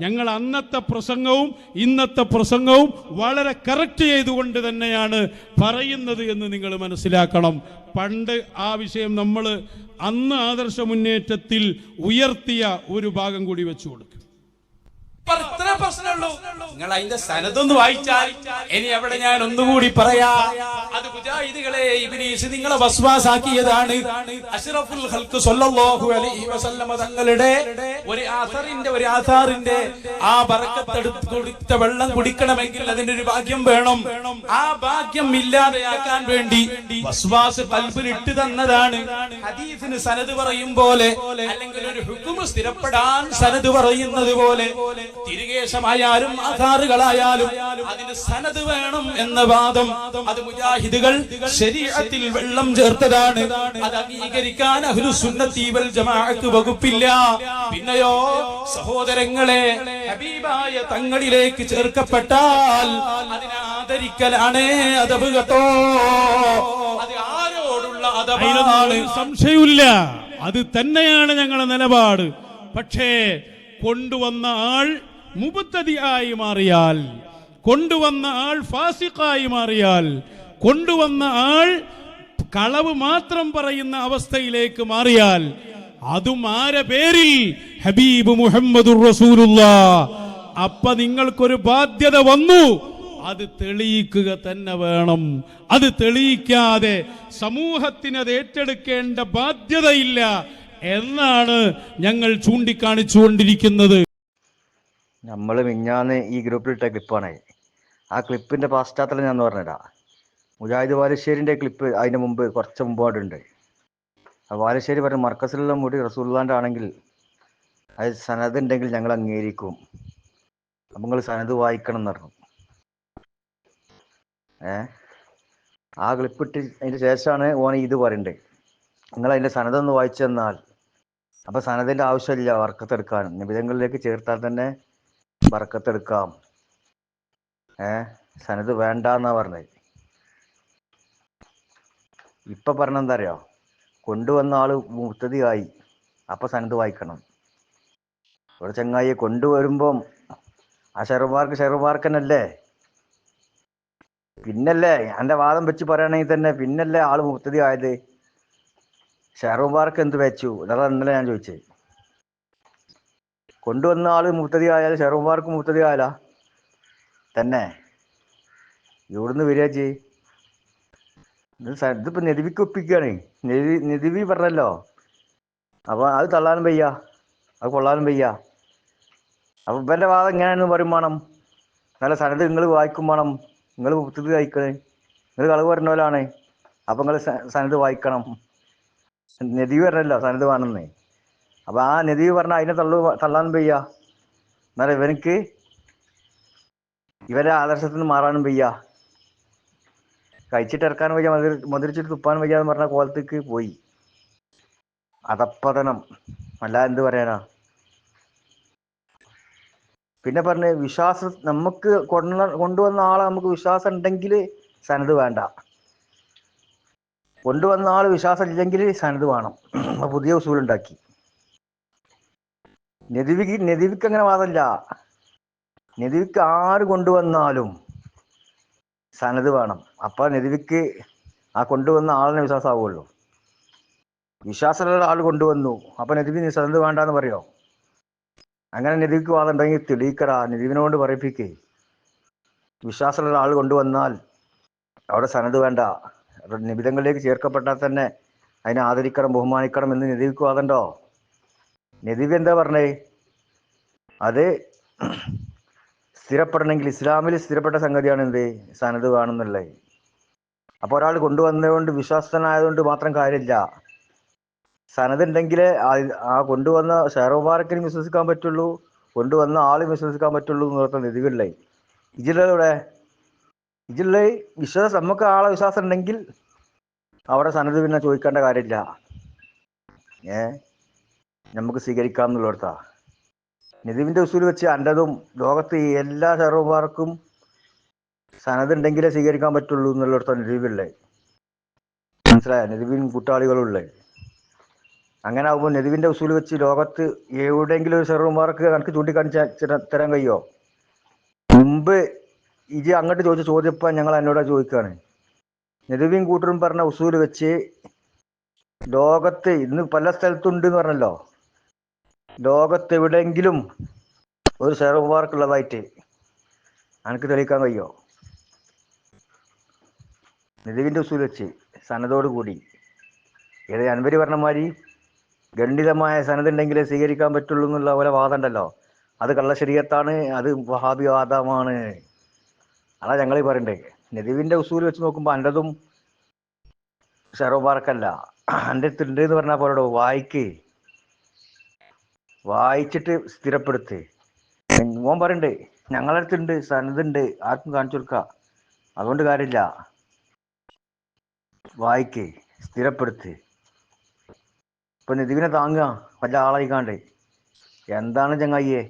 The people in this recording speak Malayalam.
ഞങ്ങൾ അന്നത്തെ പ്രസംഗവും ഇന്നത്തെ പ്രസംഗവും വളരെ കറക്റ്റ് ചെയ്തുകൊണ്ട് തന്നെയാണ് പറയുന്നത് എന്ന് നിങ്ങൾ മനസ്സിലാക്കണം. പണ്ട് ആ വിഷയം നമ്മൾ അന്ന് ആദർശ മുന്നേറ്റത്തിൽ ഉയർത്തിയ ഒരു ഭാഗം കൂടി വെച്ചു കൊടുക്കും. പ്രശ്നമുള്ളൂ. നിങ്ങൾ അതിന്റെ സനതൊന്ന് വായിച്ചാൽ ഇനി എവിടെ ഞാൻ ഒന്നുകൂടി പറയാ. അത് മുജാഹിദുകളെ ഇബ്ലീസ് നിങ്ങളെ വസ്വാസാക്കിയതാണ്. അഷ്റഫുൽ ഹൽക്ക് സല്ലല്ലാഹു അലൈഹി വസല്ലമ തങ്ങളുടെ ഒരു ആസറിന്റെ ഒരു ആസാറിന്റെ ആ ബറക്കത്തെടുത്ത് കൊടുത്ത വെള്ളം കുടിക്കണമെങ്കിൽ അതിന്റെ ഒരു ഭാഗ്യം വേണം. ആ ഭാഗ്യം ഇല്ലാതെയാക്കാൻ വേണ്ടി വസ്വാസ് കൽബിൽ ഇട്ട് തന്നതാണ്. ഹദീസിന് സനത് പറയും പോലെ അല്ലെങ്കിൽ ഒരു ഹുക്കുമ സ്ഥിരപ്പെടാൻ സനത് പറയുന്നത് പോലെ തിരികേശമായാലും ആധാറുകളായാലും അതിന് സനത് വേണം എന്ന വാദം. അത് മുജാഹിദുകൾ ശരീരത്തിൽ വെള്ളം ചേർത്തതാണ്. അത് അംഗീകരിക്കാൻ അഹ്ലുസുന്നത്തി വൽ ജമാക്ക് വകുപ്പില്ല. പിന്നെയോ സഹോദരങ്ങളെ ഹബീബായ തങ്ങളിലേക്ക് ചേർക്കപ്പെട്ടാൽ അതിനെ ആദരിക്കലാണ് അതബ് കേട്ടോ. അത് ആരോടുള്ള ഒരു സംശയമില്ല അത് തന്നെയാണ് ഞങ്ങളുടെ നിലപാട്. പക്ഷേ കൊണ്ടുവന്ന ആൾ മുബത്തതിയായി മാറിയാൽ കൊണ്ടുവന്ന ആൾ ഫാസിഖായി മാറിയാൽ കൊണ്ടുവന്ന ആൾ കളവ് മാത്രം പറയുന്ന അവസ്ഥയിലേക്ക് മാറിയാൽ അതും ആരെ പേരിൽ? ഹബീബ് മുഹമ്മദ് റസൂലുള്ള. അപ്പ നിങ്ങൾക്കൊരു ബാധ്യത വന്നു. അത് തെളിയിക്കുക തന്നെ വേണം. അത് തെളിയിക്കാതെ സമൂഹത്തിന് അത് ഏറ്റെടുക്കേണ്ട ബാധ്യതയില്ല എന്നാണ് ഞങ്ങൾ ചൂണ്ടിക്കാണിച്ചുകൊണ്ടിരിക്കുന്നത്. നമ്മൾ മിഞ്ഞാന്ന് ഈ ഗ്രൂപ്പിലിട്ട ക്ലിപ്പാണ് ആ ക്ലിപ്പിന്റെ പശ്ചാത്തലം ഞാൻ പറഞ്ഞുതരാം മുജാഹിദ് വാലശ്ശേരിന്റെ ക്ലിപ്പ് അതിന് മുമ്പ് കുറച്ച് ആ വാലശ്ശേരി പറഞ്ഞ മർക്കസിലുള്ള മുടി റസൂല്ലാന്റെ ആണെങ്കിൽ അത് സനത് ഉണ്ടെങ്കിൽ ഞങ്ങൾ അംഗീകരിക്കും. അപ്പം നിങ്ങൾ സനത് വായിക്കണം എന്ന് പറഞ്ഞു. ഏ? ആ ക്ലിപ്പിട്ട് അതിന് ശേഷമാണ് ഓൻ ഇത് പറയണ്ടേ. നിങ്ങൾ അതിന്റെ സനതൊന്ന് വായിച്ചു തന്നാൽ. അപ്പം സനതിന്റെ ആവശ്യമില്ല വർക്കത്തെടുക്കാൻ നിബിധങ്ങളിലേക്ക് ചേർത്താൽ തന്നെ വർക്കത്തെടുക്കാം ഏ സനത് വേണ്ട എന്നാ പറഞ്ഞത്. ഇപ്പൊ പറഞ്ഞ എന്താ അറിയോ കൊണ്ടുവന്ന ആൾ മുത്തതിയായി. അപ്പൊ സനത് വായിക്കണം. ഇവിടെ ചങ്ങായിയെ കൊണ്ടുവരുമ്പം ആ ഷെറുമാർക്ക് ഷെറുമാർക്കനല്ലേ പിന്നല്ലേ എന്റെ വാദം വെച്ച് പറയുകയാണെങ്കിൽ തന്നെ പിന്നല്ലേ ആൾ മുത്തതി ആയത് ഷെറുമാർക്ക് എന്ത് വെച്ചു? അതാ ഇന്നലെ ഞാൻ ചോദിച്ചത്. കൊണ്ടുവന്ന ആൾ മുത്തതി ആയാലും ഷെറുമാർക്ക് മുത്തതി ആയാല തന്നെ ഇവിടുന്ന് സ- ഇതിപ്പോ നെതിവിക്ക് ഒപ്പിക്കുകയാണ് നെതി നെതിവി പറഞ്ഞല്ലോ. അപ്പൊ അത് തള്ളാനും വയ്യ. അത് കൊള്ളാനും വയ്യ. അപ്പൊ ഇവന്റെ വാദം എങ്ങനെയാണെന്ന് പറയും നല്ല സനത് നിങ്ങൾ വായിക്കും വേണം. നിങ്ങൾ മുത്തത് വായിക്കണേ. നിങ്ങൾ കളവ് പറഞ്ഞ പോലാണ് അപ്പൊ നിങ്ങൾ സനത് വായിക്കണം. നെതിവി പറഞ്ഞല്ലോ സനത് വേണമെന്ന്. അപ്പൊ ആ നദീവ് പറഞ്ഞ അതിനെ തള്ളു തള്ളാനും പെയ്യ എന്നാലും ഇവനക്ക് ഇവരെ ആദർശത്തിന് മാറാനും പെയ്യ കഴിച്ചിട്ട് ഇറക്കാനും വയ്യ മതി മധുരിച്ചിട്ട് തുപ്പാനും വയ്യ എന്ന് പറഞ്ഞ കോലത്തേക്ക് പോയി. അതപ്പതനം. അല്ല എന്ത് പറയാനാ? പിന്നെ പറഞ്ഞ വിശ്വാസം നമുക്ക് കൊണ്ട കൊണ്ടുവന്ന ആളെ നമുക്ക് വിശ്വാസം ഉണ്ടെങ്കിൽ സനത് വേണ്ട. കൊണ്ടുവന്ന ആൾ വിശ്വാസം ഇല്ലെങ്കിൽ സനത് വേണം. പുതിയ ഉസൂൽ ഉണ്ടാക്കി നെതിവിക്ക് നെതിവിക്ക് അങ്ങനെ വാദമില്ല നെതിവിക്ക് ആര് കൊണ്ടുവന്നാലും സനത് വേണം. അപ്പൊ നെതിവിക്ക് ആ കൊണ്ടുവന്ന ആളിനെ വിശ്വാസമാവുള്ളൂ വിശ്വാസമുള്ള ആൾ കൊണ്ടുവന്നു. അപ്പൊ നെതിവി സനത് വേണ്ടെന്ന് പറയോ? അങ്ങനെ നെതിവിക്ക് വാദം ഉണ്ടെങ്കിൽ തെളിയിക്കടാ. നെതിവിനോട് പറയിപ്പിക്കേ. വിശ്വാസമുള്ള ആൾ കൊണ്ടുവന്നാൽ അവിടെ സനത് വേണ്ട. നിബിധങ്ങളിലേക്ക് ചേർക്കപ്പെട്ടാൽ തന്നെ അതിനെ ആദരിക്കണം ബഹുമാനിക്കണം എന്ന് നദീവിക്ക് നദീവ് എന്താ പറഞ്ഞേ? അത് സ്ഥിരപ്പെടണമെങ്കിൽ ഇസ്ലാമിൽ സ്ഥിരപ്പെട്ട സംഗതിയാണ് എന്ത്? സനത് കാണുന്നുള്ളത് അപ്പൊ ഒരാൾ കൊണ്ടുവന്നതുകൊണ്ട് വിശ്വാസനായതുകൊണ്ട് മാത്രം കാര്യമില്ല. സനത് ഉണ്ടെങ്കിലേ ആ- കൊണ്ടുവന്ന ഷെയർമാർക്കിനും വിശ്വസിക്കാൻ പറ്റുള്ളൂ കൊണ്ടുവന്ന ആളും വിശ്വസിക്കാൻ പറ്റുള്ളൂ എന്ന് പറഞ്ഞ നിധികളിലെ ഇതിലൂടെ ഇജിലെ വിശ്വാസം നമുക്ക് ആളെ വിശ്വാസം ഉണ്ടെങ്കിൽ അവിടെ സനത് പിന്നെ ചോദിക്കേണ്ട കാര്യമില്ല. ഏ? നമുക്ക് സ്വീകരിക്കാം എന്നുള്ളിടത്താ നിധിവിന്റെ ഉസൂൽ വെച്ച് അന്റെതും ലോകത്ത് എല്ലാ സർവമാർക്കും സനതുണ്ടെങ്കിലേ സ്വീകരിക്കാൻ പറ്റുള്ളൂ എന്നുള്ളിടത്താണ് നിധിവില്ലേ മനസ്സിലായ? നിധിവിൻ കൂട്ടാളികളുള്ളത് അങ്ങനെ ആകുമ്പോൾ നെതുവിന്റെ ഉസൂൽ വെച്ച് ലോകത്ത് എവിടെയെങ്കിലും ഒരു സർവമാർക്ക് കണക്ക് ചൂണ്ടിക്കാണിച്ച തരാൻ കഴിയോ? മുമ്പ് ഇത് അങ്ങോട്ട് ചോദിച്ച ചോദ്യപ്പം ഞങ്ങൾ എന്നോട് ചോദിക്കുകയാണ് നെതുവിൻ കൂട്ടരും പറഞ്ഞ ഉസൂൽ വെച്ച് ലോകത്ത് ഇന്ന് പല സ്ഥലത്തുണ്ട് എന്ന് പറഞ്ഞല്ലോ. ലോകത്ത് എവിടെയെങ്കിലും ഒരു ഉള്ളതായിട്ട് എനിക്ക് തെളിയിക്കാൻ കഴിയോ? നിലവിന്റെ ഉസൂൽ വെച്ച് സന്നദ്ധോടുകൂടി കൂടി ഏത് അൻപരി പറഞ്ഞ മാതിരി ഖണ്ഡിതമായ സനതുണ്ടെങ്കിലേ സ്വീകരിക്കാൻ പറ്റുള്ളൂ എന്നുള്ള പോലെ വാദം ഉണ്ടല്ലോ. അത് കള്ളശരീരത്താണ് അത് വഹാബി വാദമാണ് അതാ ഞങ്ങൾ പറയണ്ടേ. നെതുവിന്റെ ഉസൂൽ വെച്ച് നോക്കുമ്പോൾ അന്റെതും ഷെറോബാർക്കല്ല എന്റെ അടുത്തുണ്ട് എന്ന് പറഞ്ഞാൽ പോലെ വായിക്ക്. വായിച്ചിട്ട് സ്ഥിരപ്പെടുത്ത്. മോൻ പറയണ്ടേ ഞങ്ങളുടെ അടുത്തുണ്ട് സനതുണ്ട് ആർക്കും കാണിച്ചു കൊടുക്ക. അതുകൊണ്ട് കാര്യമില്ല. വായിക്ക് സ്ഥിരപ്പെടുത്ത്. ഇപ്പൊ നിധിവിനെ താങ്ങുക വല്ല ആളായിക്കാണ്ട്. എന്താണ് ചങ്ങായിയെ?